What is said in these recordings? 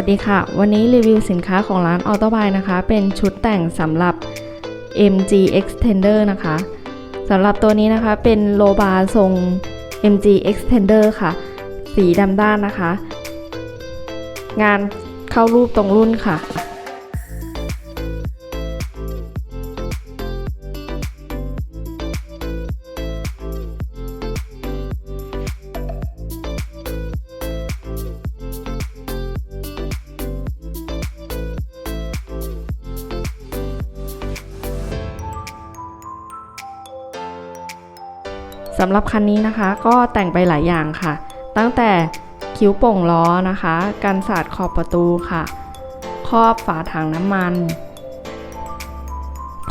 วัสดีค่ะ วันนี้รีวิวสินค้าของร้านออโตบายนะคะ เป็นชุดแต่งสำหรับ MG Extender นะคะสำหรับตัวนี้นะคะเป็นโลบาร์ทรง MG Extender ค่ะ สีดำด้านนะคะ งานเข้ารูปตรงรุ่นค่ะำหรับคันนี้นะคะ ก็แต่งไปหลายอย่างค่ะ ตั้งแต่คิ้วโป่งล้อนะคะ กันสาดขอบประตูค่ะ ครอบฝาถังน้ำมัน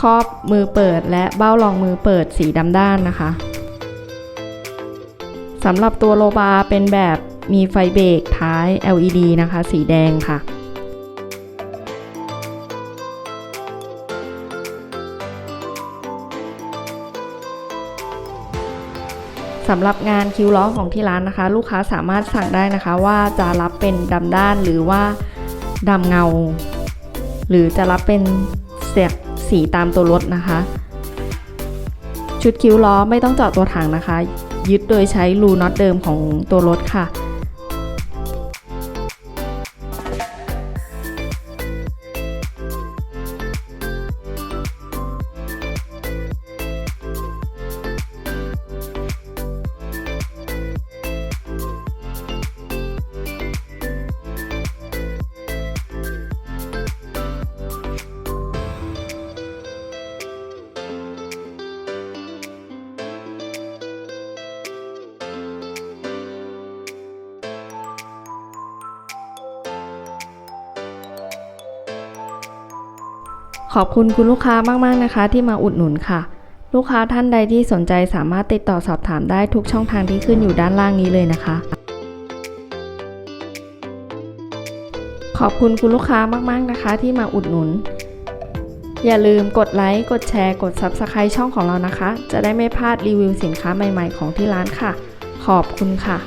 ครอบมือเปิดและเบ้ารองมือเปิดสีดำด้านนะคะสำหรับตัวโลบาเป็นแบบมีไฟเบรกท้าย LED นะคะ สีแดงค่ะำหรับงานคิวล้อของที่ร้านนะคะ ลูกค้าสามารถสั่งได้นะคะ ว่าจะรับเป็นดำด้านหรือว่าดำเงา หรือจะรับเป็นเสียสีตามตัวรถนะคะ ชุดคิ้วล้อไม่ต้องเจาะตัวถังนะคะ ยึดโดยใช้รูน็อตเดิมของตัวรถค่ะ ขอบคุณคุณลูกค้ามากๆนะคะ ที่มาอุดหนุนค่ะ ลูกค้าท่านใดที่สนใจสามารถติดต่อสอบถามได้ทุกช่องทางที่ขึ้นอยู่ด้านล่างนี้เลยนะคะ ขอบคุณคุณลูกค้ามากๆนะคะ ที่มาอุดหนุน อย่าลืมกดไลค์กดแชร์กด Subscribe ช่องของเรานะคะ จะได้ไม่พลาดรีวิวสินค้าใหม่ ๆ ของที่ร้านค่ะ ขอบคุณค่ะ